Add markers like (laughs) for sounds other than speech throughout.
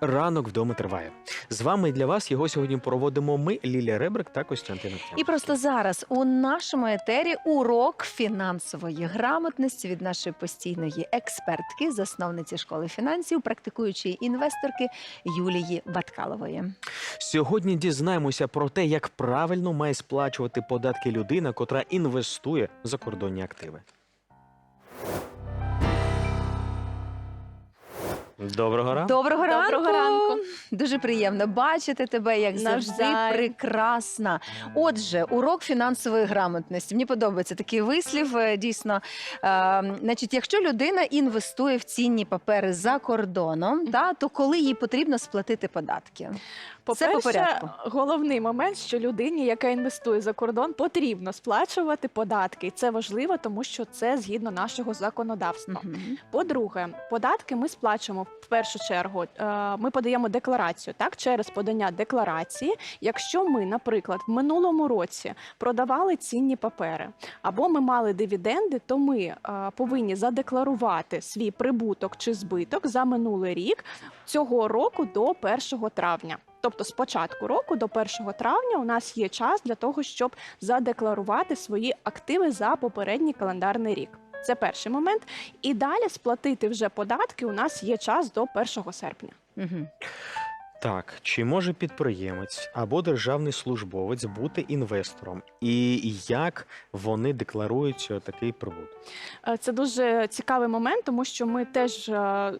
Ранок вдома триває. З вами і для вас його сьогодні проводимо ми, Лілія Ребрик та Костянтин І просто зараз у нашому етері урок фінансової грамотності від нашої постійної експертки, засновниці школи фінансів, практикуючої інвесторки Юлії Баткалової. Сьогодні дізнаємося про те, як правильно має сплачувати податки людина, котра інвестує в закордонні активи. Доброго ранку. Доброго, Доброго ранку. ранку. Дуже приємно бачити тебе, як завжди, Навзаєм. прекрасна. Отже, урок фінансової грамотності. Мені подобається такий вислів. е, Дійсно, е, значить, якщо людина інвестує в цінні папери за кордоном, та то коли їй потрібно сплатити податки? Все по По-перше, порядку. головний момент, що людині, яка інвестує за кордон, потрібно сплачувати податки. І це важливо, тому що це згідно нашого законодавства. Мгм. По-друге, податки ми сплачуємо в першу чергу. е, Ми подаємо декларацію так через подання декларації. Якщо ми, наприклад, в минулому році продавали цінні папери або ми мали дивіденди, то ми е, повинні задекларувати свій прибуток чи збиток за минулий рік цього року до 1 травня. Тобто з початку року до 1 травня у нас є час для того, щоб задекларувати свої активи за попередній календарний рік. Це перший момент. І далі сплатити вже податки у нас є час до 1 серпня. Мгм. Так, чи може підприємець або державний службовець бути інвестором? І як вони декларують такий прибуток? Е, Це дуже цікавий момент, тому що ми теж е,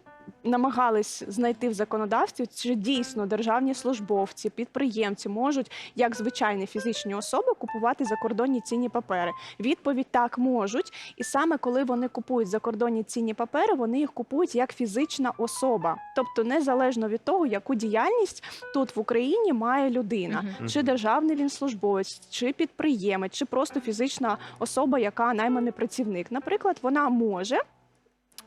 намагались знайти в законодавстві, чи дійсно державні службовці, підприємці можуть, як звичайні фізичні особи, купувати закордонні цінні папери. Відповідь так можуть. І саме коли вони купують закордонні цінні папери, вони їх купують як фізична особа, тобто незалежно від того, яку діяльність тут в Україні має людина. Чи державний він службовець, чи підприємець, чи просто фізична особа, яка найманий працівник. Наприклад, вона може.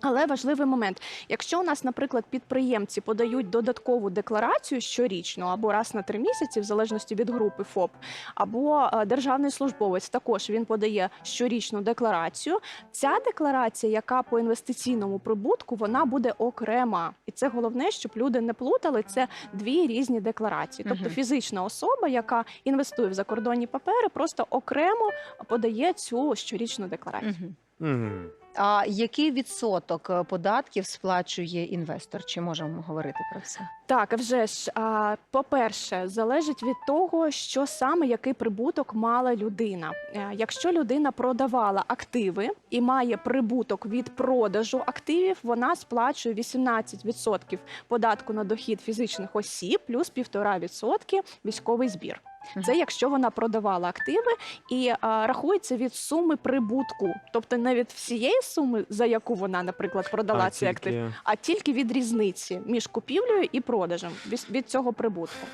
Але важливий момент: якщо у нас, наприклад, підприємці подають додаткову декларацію щорічно або раз на три місяці, в залежності від групи ФОП, або е, державний службовець також він подає щорічну декларацію. Ця декларація, яка по інвестиційному прибутку, вона буде окрема, і це головне, щоб люди не плутали. Це дві різні декларації. Тобто фізична особа, яка інвестує в закордонні папери, просто окремо подає цю щорічну декларацію. Мгм. А який відсоток е, податків сплачує інвестор? Чи можемо говорити про це? Так, а вже ж а, по-перше, залежить від того, що саме який прибуток мала людина. Е, Якщо людина продавала активи і має прибуток від продажу активів, вона сплачує 18% податку на дохід фізичних осіб плюс 1,5% військовий збір. Це якщо вона продавала активи і а, рахується від суми прибутку, тобто не від всієї суми, за яку вона, наприклад, продала А ці активи, тільки- а тільки від різниці між купівлею і продажем від, від цього прибутку.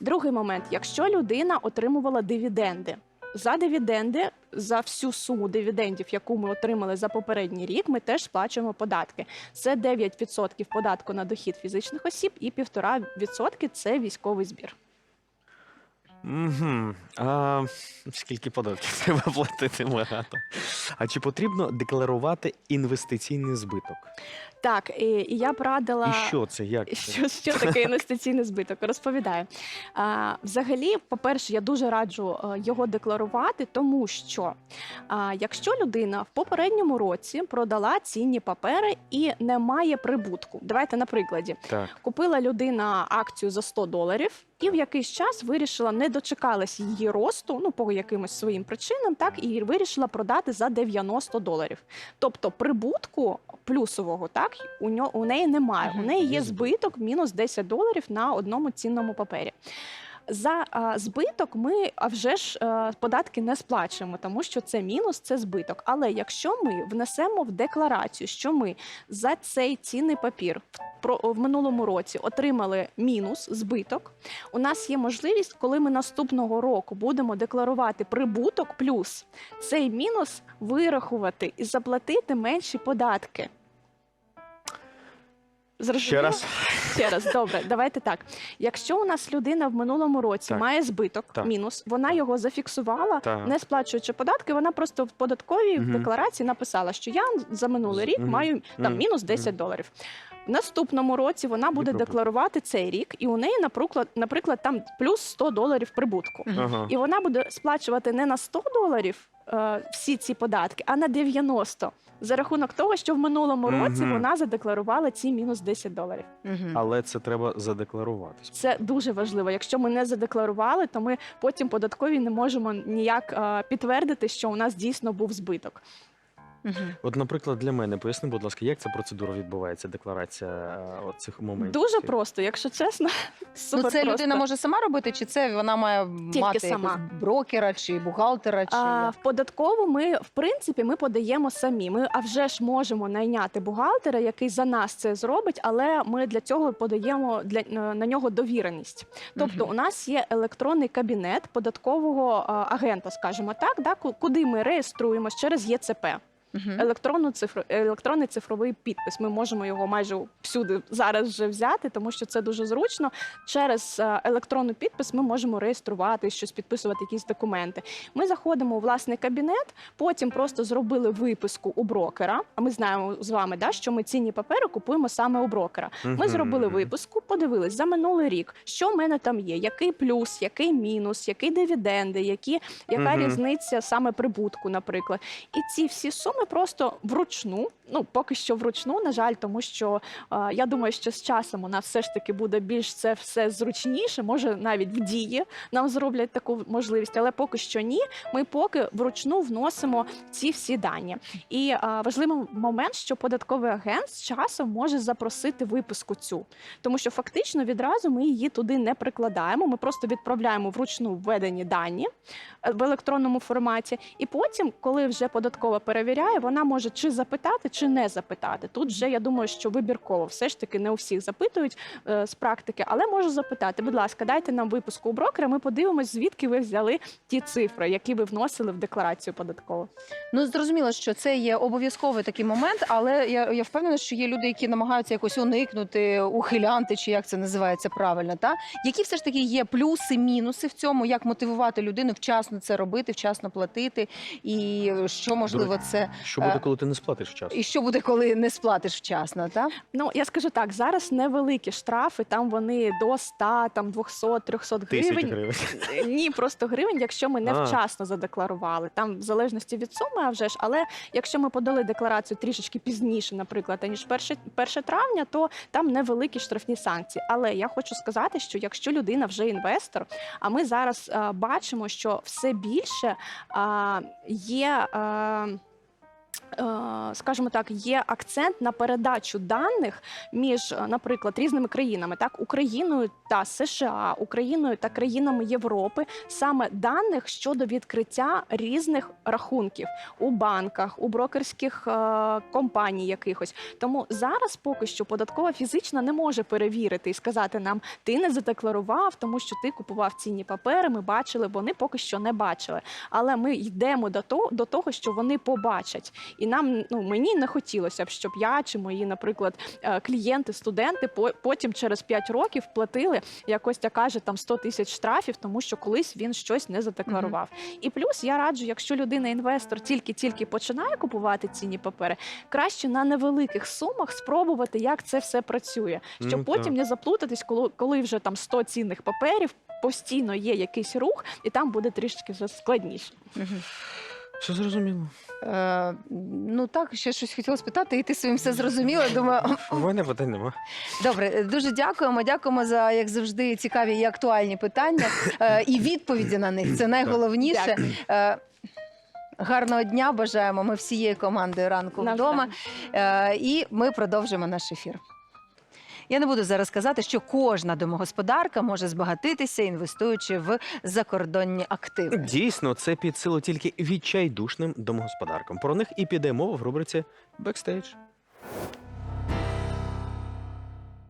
Другий момент: якщо людина отримувала дивіденди. За дивіденди, за всю суму дивідендів, яку ми отримали за попередній рік, ми теж сплачуємо податки. Це 9% податку на дохід фізичних осіб і 1,5% – це військовий збір. Угу. А скільки податків (laughs) треба платити багато? А чи потрібно декларувати інвестиційний збиток? Так, і, і я б радила І що це? Як це? Що, що таке (laughs) інвестиційний збиток? Розповідаю. А, взагалі, по-перше, я дуже раджу е, його декларувати, тому що а, якщо людина в попередньому році продала цінні папери і не має прибутку, давайте на прикладі. Так. Купила людина акцію за 100 доларів і в якийсь час вирішила, не дочекалась її росту, ну по якимось своїм причинам, так і вирішила продати за 90 доларів. Тобто прибутку плюсового, так у нього у неї немає. У неї Є збиток мінус 10 доларів на одному цінному папері. За а, збиток ми а вже ж е, податки не сплачуємо, тому що це мінус, це збиток. Але якщо ми внесемо в декларацію, що ми за цей цінний папір в минулому році отримали мінус, збиток, у нас є можливість, коли ми наступного року будемо декларувати прибуток плюс цей мінус вирахувати і заплатити менші податки. Ще Зрозуміло? раз. Ще раз, добре, давайте так. Якщо у нас людина в минулому році Так. має збиток, Так. мінус, вона його зафіксувала, Так. не сплачуючи податки, вона просто в податковій Мгм. декларації написала, що я за минулий рік Мгм. маю там Мгм. мінус 10 Мгм. доларів. В наступному році вона буде декларувати цей рік, і у неї, наприклад, наприклад, там плюс 100 доларів прибутку. Ага. І вона буде сплачувати не на 100 доларів е, всі ці податки, а на 90. За рахунок того, що в минулому році Мгм. вона задекларувала ці мінус 10 доларів. Мгм. Але це треба задекларувати. Це дуже важливо. Якщо ми не задекларували, то ми потім податкові не можемо ніяк е, підтвердити, що у нас дійсно був збиток. Мгм. От, наприклад, для мене поясни, будь ласка, як ця процедура відбувається, декларація е, цих моментів? Дуже просто, якщо чесно. (laughs) Ну, Супер це просто. людина може сама робити, чи це вона має мати сама. якогось брокера чи бухгалтера, чи А, в податкову ми в принципі ми подаємо самі. Ми а вже ж можемо найняти бухгалтера, який за нас це зробить, але ми для цього подаємо для на на нього довіреність. Тобто, Мгм. у нас є електронний кабінет податкового а, агента, скажімо так, да, ку- куди ми реєструємось через ЄЦП. Мгм. Електронну цифру, електронний цифровий підпис. Ми можемо його майже всюди зараз вже взяти, тому що це дуже зручно. Через е, електронний підпис ми можемо реєструвати щось, підписувати якісь документи. Ми заходимо у власний кабінет, потім просто зробили виписку у брокера. А ми знаємо з вами, да, що ми цінні папери купуємо саме у брокера. Ми Мгм. зробили виписку, подивились за минулий рік, що в мене там є, який плюс, який мінус, які дивіденди, які, яка Мгм. різниця саме прибутку, наприклад. І ці всі суми просто вручну, ну поки що вручну, на жаль, тому що е, я думаю, що з часом у нас все ж таки буде більш це все зручніше. Може, навіть в дії нам зроблять таку можливість, але поки що ні. Ми поки вручну вносимо ці всі дані. І е, важливий момент, що податковий агент з часом може запросити виписку цю, тому що фактично відразу ми її туди не прикладаємо. Ми просто відправляємо вручну введені дані е, в електронному форматі, і потім, коли вже податкова перевіряє, вона може чи запитати, чи не запитати. Тут вже я думаю, що вибірково все ж таки не у всіх запитують е, з практики, але можу запитати, будь ласка, дайте нам випуску у брокера. Ми подивимось, звідки ви взяли ті цифри, які ви вносили в декларацію податкову. Ну зрозуміло, що це є обов'язковий такий момент, але я, я впевнена, що є люди, які намагаються якось уникнути, ухилянти, чи як це називається правильно. Та які все ж таки є плюси, мінуси в цьому, як мотивувати людину вчасно це робити, вчасно платити, і що можливо це Що буде, Е, коли ти не сплатиш вчасно? і що буде, коли не сплатиш вчасно, та Ну я скажу так, зараз невеликі штрафи, там вони до 100, там 200, 300 гривень. гривень. Е, Ні, просто гривень, якщо ми А. невчасно задекларували. Там в залежності від суми, а вже ж. Але якщо ми подали декларацію трішечки пізніше, наприклад, аніж 1, 1 травня, то там невеликі штрафні санкції. Але я хочу сказати, що якщо людина вже інвестор, а ми зараз а, бачимо, що все більше а, є. А, е, Скажімо так, є акцент на передачу даних між, е, наприклад, різними країнами, так Україною та США, Україною та країнами Європи, саме даних щодо відкриття різних рахунків у банках, у брокерських е, компаній якихось. Тому зараз поки що податкова фізична не може перевірити і сказати нам, ти не задекларував, тому що ти купував цінні папери. Ми бачили, вони поки що не бачили. Але ми йдемо до того, до того, що вони побачать. І нам ну мені не хотілося б, щоб я чи мої, наприклад, е, клієнти, студенти по- потім через 5 років платили як Костя каже, там 100 тисяч штрафів, тому що колись він щось не задекларував. І плюс я раджу, якщо людина інвестор тільки-тільки починає купувати цінні папери, краще на невеликих сумах спробувати, як це все працює, щоб Ну, потім не заплутатись, коли, коли вже там 100 цінних паперів. Постійно є якийсь рух, і там буде трішки вже складніше. Мгм. Все зрозуміло. Е, ну так, ще щось хотіла спитати, і ти своїм все зрозуміла. Думаю, У (laughs) мене питань нема. Добре, дуже дякуємо. Дякуємо за як завжди цікаві і актуальні питання е, і відповіді на них. Це найголовніше. Е, Гарного дня бажаємо. Ми всією командою ранку Навзаєм. вдома. Е, І ми продовжимо наш ефір. Я не буду зараз казати, що кожна домогосподарка може збагатитися, інвестуючи в закордонні активи. Дійсно, це під силу тільки відчайдушним домогосподаркам. Про них і піде мова в рубриці Бекстейдж.